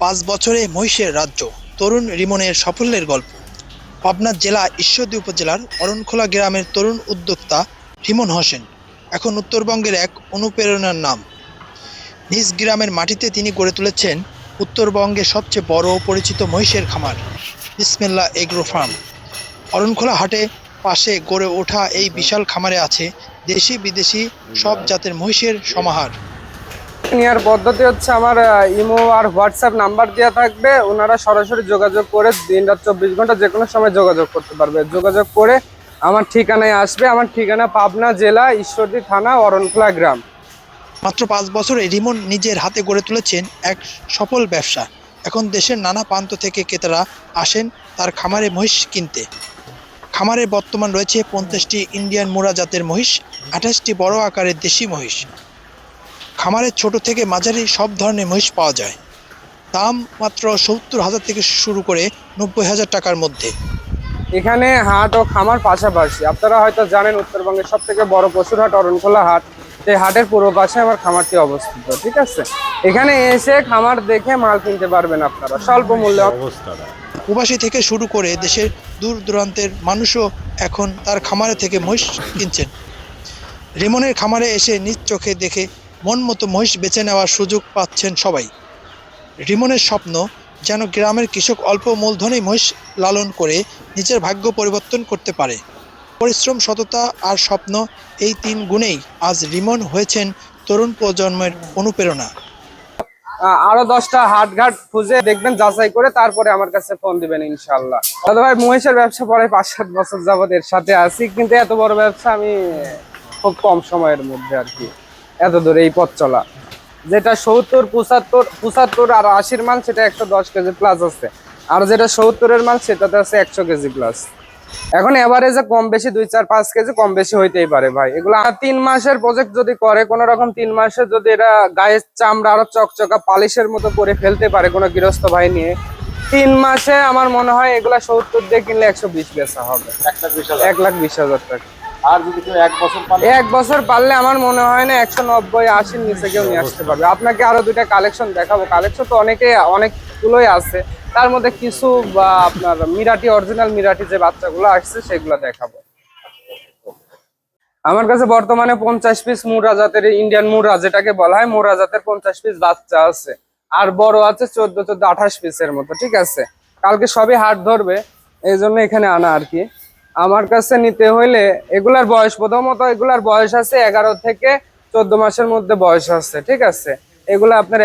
পাঁচ বছরে মহিষের রাজ্য। তরুণ রিমনের সাফল্যের গল্প। পাবনা জেলা ঈশ্বরদী উপজেলার অরণখোলা গ্রামের তরুণ উদ্যোক্তা রিমন হোসেন। এখন উত্তরবঙ্গের এক অনুপ্রেরণার নাম। নিজ গ্রামের মাটিতে তিনি গড়ে তুলেছেন উত্তরবঙ্গের সবচেয়ে বড় পরিচিত মহিষের খামার, বিসমেল্লা এগ্রো ফার্ম। অরণখোলা হাটে পাশে গড়ে ওঠা এই বিশাল খামারে আছে দেশি বিদেশি সব জাতের মহিষের সমাহার। নেওয়ার পদ্ধতি হচ্ছে আমার ইমো আর হোয়াটসঅ্যাপ নাম্বার দেওয়া থাকবে। ওনারা সরাসরি যোগাযোগ করে দিন রাত চব্বিশ ঘণ্টা যে কোনো সময় যোগাযোগ করতে পারবে। যোগাযোগ করে আমার ঠিকানায় আসবে। আমার ঠিকানা পাবনা জেলা, ঈশ্বরদী থানা, অরণখোলা গ্রাম। মাত্র পাঁচ বছরে রিমন নিজের হাতে গড়ে তুলেছেন এক সফল ব্যবসা। এখন দেশের নানা প্রান্ত থেকে ক্রেতারা আসেন তার খামারে মহিষ কিনতে। খামারে বর্তমান রয়েছে পঞ্চাশটি ইন্ডিয়ান মুরা জাতের মহিষ, আঠাশটি বড় আকারের দেশি মহিষ। খামারে ছোট থেকে মাঝারি সব ধরনের মহিষ পাওয়া যায়। দাম মাত্র সত্তর হাজার থেকে শুরু করে নব্বই হাজার টাকার মধ্যে। এখানে হাট ও খামার পাশাপাশি আপনারা হয়তো জানেন উত্তরবঙ্গের সব থেকে বড় পশুর হাট অরণখোলা হাট। এই হাটের পূর্ব পাশে আমার খামারটি অবস্থিত ঠিক আছে? এখানে এসে খামার দেখে মাল কিনতে পারবেন আপনারা স্বল্প মূল্যে। প্রবাসী থেকে শুরু করে দেশের দূর দূরান্তের মানুষও এখন তার খামারে থেকে মহিষ কিনছেন। রেমনের খামারে এসে নিজ চোখে দেখে মন মতো মহিষ বেছে নেওয়ার সুযোগ পাচ্ছেন সবাই। রিমনের স্বপ্ন যেন গ্রামের কৃষক অল্প মূলধনেই মহিষ লালন করে নিজের ভাগ্য পরিবর্তন করতে পারে। পরিশ্রম, সততা আর স্বপ্ন এই তিন গুণেই আজ রিমন হয়েছেন তরুণ প্রজন্মের অনুপ্রেরণা। আরও দশটা হাট ঘাট খুঁজে দেখবেন, যাচাই করে তারপরে আমার কাছে ফোন দিবেন ইনশাল্লাহ দাদা ভাই, মহিষের ব্যবসা পরে পাঁচ সাত বছর যাবত এর সাথে আছি, কিন্তু এত বড় ব্যবসা আমি খুব কম সময়ের মধ্যে আর কি। এত দূরে এই পথ চলা। যেটা সত্তর পঁচাত্তর পঁচাত্তর আর আশির মাল সেটা একশো দশ কেজি প্লাস আছে। আর যেটা সত্তরের মাল সেটাতে আছে একশো কেজি প্লাস এখন এভারেজে কম বেশি দুই চার পাঁচ কেজি কম বেশি হইতেই পারে ভাই। এগুলো তিন মাসের প্রজেক্ট যদি করে কোন রকম তিন মাসে যদি এটা গায়ের চামড়া আরও চকচকা পালিশের মতো করে ফেলতে পারে কোনো গৃহস্থ ভাই নিয়ে তিন মাসে আমার মনে হয় এগুলা সত্তর দিয়ে কিনলে একশো বিশ বেচা হবে। এক লাখ বিশ হাজার টাকা। এক বছর পারলে আমার মনে হয় না একশো নব্বই, আশির নিচে কেউ নিয়ে আসতে পারবে। আপনাকে আরও দুইটা কালেকশন দেখাবো। কালেকশন তো অনেকে, অনেকগুলোই আছে। তার মধ্যে কিছু, বা আপনার মিরাটি অরিজিনাল মিরাটি যে বাচ্চাগুলো আসছে, সেগুলো দেখাবো। আমার কাছে বর্তমানে পঞ্চাশ পিস মুরা জাতের ইন্ডিয়ান মুরা যেটাকে বলা হয় মুরা জাতের পঞ্চাশ পিস বাচ্চা আছে। আর বড় আছে চোদ্দ চোদ্দ, আঠাশ পিসের মতো, ঠিক আছে? কালকে সবই হাট ধরবে, এই জন্য এখানে আনা আর কি। আমার কাছে নিতে হইলে এগুলার বয়স, প্রথমত এগুলার বয়স আছে এগারো থেকে চোদ্দ মাসের মধ্যে বয়স আছে, ঠিক আছে? এগুলো আপনার